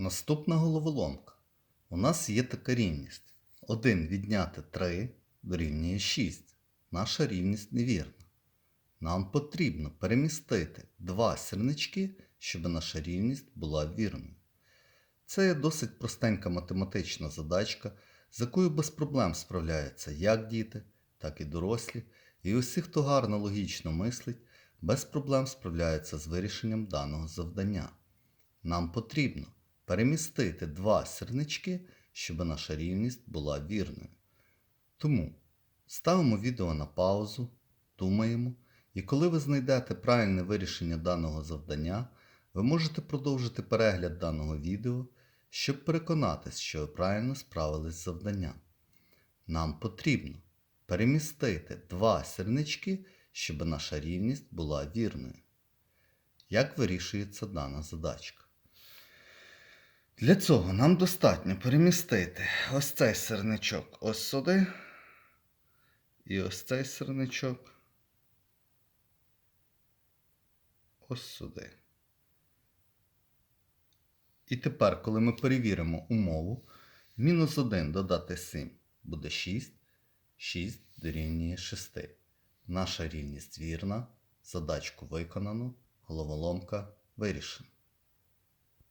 Наступна головоломка. У нас є така рівність. 1 відняти 3 дорівнює 6. Наша рівність невірна. Нам потрібно перемістити два сірнички, щоб наша рівність була вірною. Це є досить простенька математична задачка, з якою без проблем справляються як діти, так і дорослі, і усі, хто гарно логічно мислить, без проблем справляються з вирішенням даного завдання. Нам потрібно перемістити два сірнички, щоб наша рівність була вірною. Тому ставимо відео на паузу, думаємо, і коли ви знайдете правильне вирішення даного завдання, ви можете продовжити перегляд даного відео, щоб переконатись, що ви правильно справились з завданням. Нам потрібно перемістити два сірнички, щоб наша рівність була вірною. Як вирішується дана задачка? Для цього нам достатньо перемістити ось цей сирничок ось сюди. І ось цей сирничок ось сюди. І тепер, коли ми перевіримо умову, мінус 1 додати 7 буде 6, 6 дорівнює 6. Наша рівність вірна, задачку виконано, головоломка вирішена.